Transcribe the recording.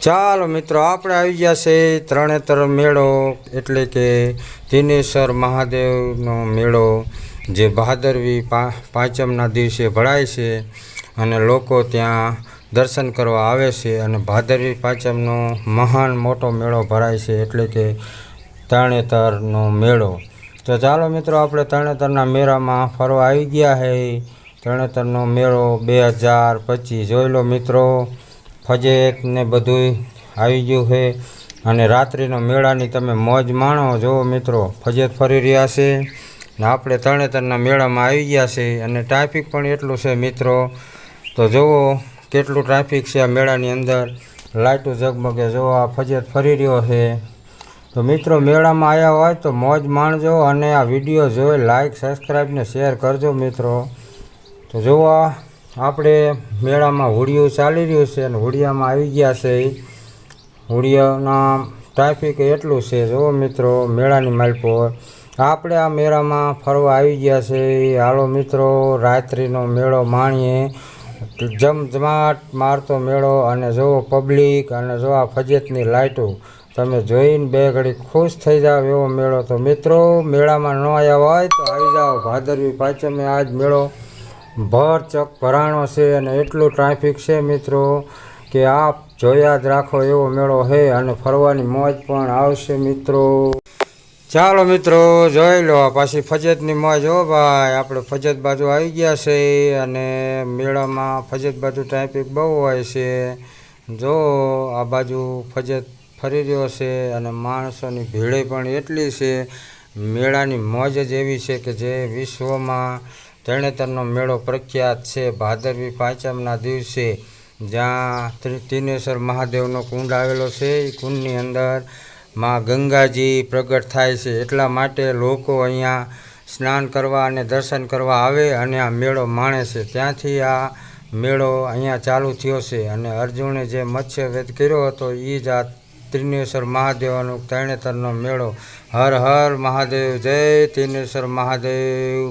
ચાલો મિત્રો, આપણે આવી ગયા છે ત્રણેતર મેળો, એટલે કે દિનેશ્વર મહાદેવનો મેળો, જે ભાદરવી પાંચમના દિવસે ભરાય છે અને લોકો ત્યાં દર્શન કરવા આવે છે અને ભાદરવી પાંચમનો મહાન મોટો મેળો ભરાય છે, એટલે કે તરણેતરનો મેળો. તો ચાલો મિત્રો, આપણે તરણેતરના મેળામાં ફરવા આવી ગયા છે તરણેતરનો મેળો બે હજાર પચીસ. જોઈ લો મિત્રો ફજેત ને બધુંય આવી ગયું છે. અને રાત્રિનો મેળાની તમે મોજ માણો. જુઓ મિત્રો ફજેત ફરી રહ્યા છે ને આપણે તરણેતરના મેળામાં આવી ગયા છે. અને ટ્રાફિક પણ એટલું છે મિત્રો. તો જુઓ કેટલું ટ્રાફિક છે આ મેળાની અંદર. લાઇટો ઝગમગે. જુઓ આ ફજેત ફરી રહ્યો છે. તો મિત્રો, મેળામાં આવ્યા હોય તો મોજ માણજો અને આ વીડિયો જોઈ લાઈક સબસ્ક્રાઈબ ને શેર કરજો મિત્રો. તો જુઓ આપણે મેળામાં હોડિયું ચાલી રહ્યું છે અને હોડિયામાં આવી ગયા છે. હોડિયાના ટ્રાફિક એટલું છે. જુઓ મિત્રો, મેળાની માલપો આપણે આ મેળામાં ફરવા આવી ગયા છે. હાલો મિત્રો, રાત્રિનો મેળો માણીએ. જમજમાટ મારતો મેળો અને જુઓ પબ્લિક અને જો આ ફજિયતની લાઇટો તમે જોઈને બે ઘડી ખુશ થઈ જાવ એવો મેળો. તો મિત્રો, મેળામાં ન આવ્યા હોય તો આવી જાઓ. ભાદરવી પાંચમે આજ મેળો ભર ચક ભરાણો છે અને એટલું ટ્રાફિક છે મિત્રો કે આપ જ રાખો એવો મેળો છે અને ફરવાની મોજ પણ આવશે મિત્રો. ચાલો મિત્રો, જોઈ લો, પાછી ફજતની મોજ. હો ભાઈ, આપણે ફજત બાજુ આવી ગયા છે અને મેળામાં ફજત બાજુ ટ્રાફિક બહુ હોય છે. જો આ બાજુ ફજત ફરી રહ્યો છે અને માણસોની ભીડે પણ એટલી છે. મેળાની મોજ જ એવી છે કે જે વિશ્વમાં તરણેતરનો મેળો પ્રખ્યાત છે. ભાદરવી પાંચમના દિવસે જ્યાં ત્રિ- તિનેશ્વર મહાદેવનો કુંડ આવેલો છે. એ કુંડની અંદરમાં ગંગાજી પ્રગટ થાય છે. એટલા માટે લોકો અહીંયા સ્નાન કરવા અને દર્શન કરવા આવે અને આ મેળો માણે છે. ત્યાંથી આ મેળો અહીંયા ચાલુ થયો છે અને અર્જુને જે મત્સ્ય વેદ કર્યો હતો એ જ આ ત્રિનેશ્વર મહાદેવનો તરણેતરનો મેળો. હર હર મહાદેવ, જય ત્રિનેશ્વર મહાદેવ.